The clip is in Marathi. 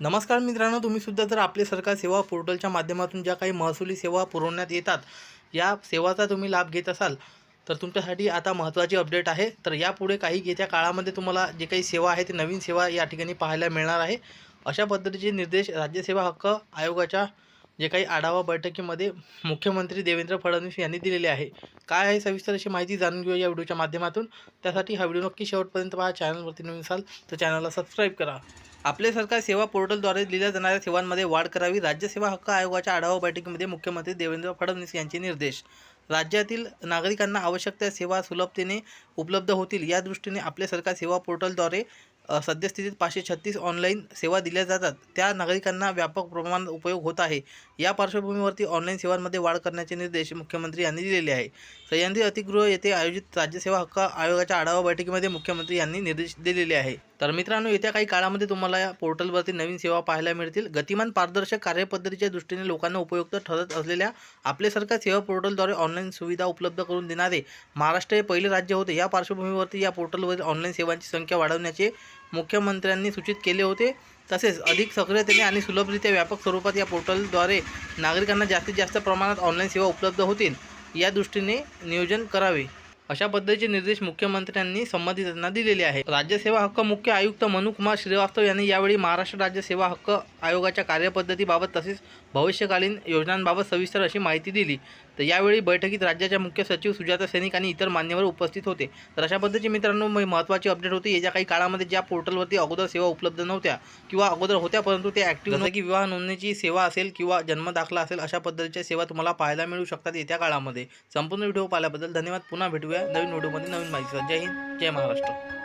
नमस्कार मित्रांनो तुम्ही सुद्धा जर आपले सरकार सेवा पोर्टलच्या माध्यमातून ज्या काही महसुली सेवा पुरवण्यात येतात या सेवाचा तुम्ही लाभ घेत असाल तर तुमच्यासाठी आता महत्त्वाची अपडेट आहे. तर यापुढे काही येत्या काळामध्ये तुम्हाला जे काही सेवा आहे ते नवीन सेवा या ठिकाणी पाहायला मिळणार आहे. अशा पद्धतीचे निर्देश राज्यसेवा हक्क आयोगाच्या जे काही आढावा बैठकीमध्ये मुख्यमंत्री देवेंद्र फडणवीस यांनी दिलेले आहे. काय आहे सविस्तर अशी माहिती जाणून घेऊया या व्हिडिओच्या माध्यमातून. त्यासाठी हा व्हिडिओ नक्की शेवटपर्यंत पहा. चॅनलवरती नवीन असाल तर चॅनलला सबस्क्राईब करा. आपले सरकार सेवा पोर्टलद्वारे दिल्या जाणाऱ्या सेवांमध्ये वाढ करावी. राज्यसेवा हक्क आयोगाच्या आढावा बैठकीमध्ये मुख्यमंत्री देवेंद्र फडणवीस यांचे निर्देश. राज्यातील नागरिकांना आवश्यक त्या सेवा सुलभतेने उपलब्ध होतील. या दृष्टीने आपले सरकार सेवा पोर्टलद्वारे सद्यस्थितीत पाचशे छत्तीस ऑनलाईन सेवा दिल्या जातात. त्या नागरिकांना व्यापक प्रमाणात उपयोग होत आहे. या पार्श्वभूमीवरती ऑनलाईन सेवांमध्ये वाढ करण्याचे निर्देश मुख्यमंत्री यांनी दिलेले आहे. सह्याद्री अतिगृह येथे आयोजित राज्यसेवा हक्क आयोगाच्या आढावा बैठकीमध्ये मुख्यमंत्री यांनी निर्देश दिलेले आहे. तर मित्रांनो येत्या काही काळामध्ये तुम्हाला या पोर्टलवरती नवीन सेवा पाहायला मिळतील. गतिमान पारदर्शक कार्यपद्धतीच्या दृष्टीने लोकांना उपयुक्त ठरत असलेल्या आपले सरकार सेवा पोर्टलद्वारे ऑनलाईन सुविधा उपलब्ध करून देणारे महाराष्ट्र हे पहिले राज्य होते. या पार्श्वभूमीवरती या पोर्टलवरील ऑनलाईन सेवांची संख्या वाढवण्याचे मुख्यमंत्र्यांनी सूचित केले होते. तसेच अधिक सक्रियतेने आणि सुलभरित्या व्यापक स्वरूपात या पोर्टलद्वारे नागरिकांना जास्तीत जास्त प्रमाणात ऑनलाईन सेवा उपलब्ध होतील. या दृष्टीने नियोजन करावे. अशा पद्धतीचे निर्देश मुख्यमंत्र्यांनी संबंधितांना दिलेले आहे राज्यसेवा हक्क मुख्य आयुक्त मनुकुमार श्रीवास्तव यांनी यावेळी महाराष्ट्र राज्य सेवा हक्क आयोगाच्या कार्यपद्धतीबाबत तसेच भविष्यकालीन योजनांबाबत सविस्तर अशी माहिती दिली. तर यावेळी बैठकीत राज्याच्या मुख्य सचिव सुजाता सैनिक आणि इतर मान्यवर उपस्थित होते. तर अशा पद्धतीचे मित्रांनो महत्त्वाची अपडेट होती. येत्या काही काळामध्ये ज्या पोर्टलवरती अगोदर सेवा उपलब्ध नव्हत्या किंवा अगोदर होत्या परंतु ते ॲक्टिव्ह जसं की विवाह नोंदणीची सेवा असेल किंवा जन्म दाखला असेल अशा पद्धतीच्या सेवा तुम्हाला पाहायला मिळू शकतात येत्या काळामध्ये. संपूर्ण व्हिडिओ पाहिल्याबद्दल धन्यवाद. पुन्हा भेटूया. नवीन व्हिडिओमध्ये नवीन माहिती जय हिंद जय महाराष्ट्र.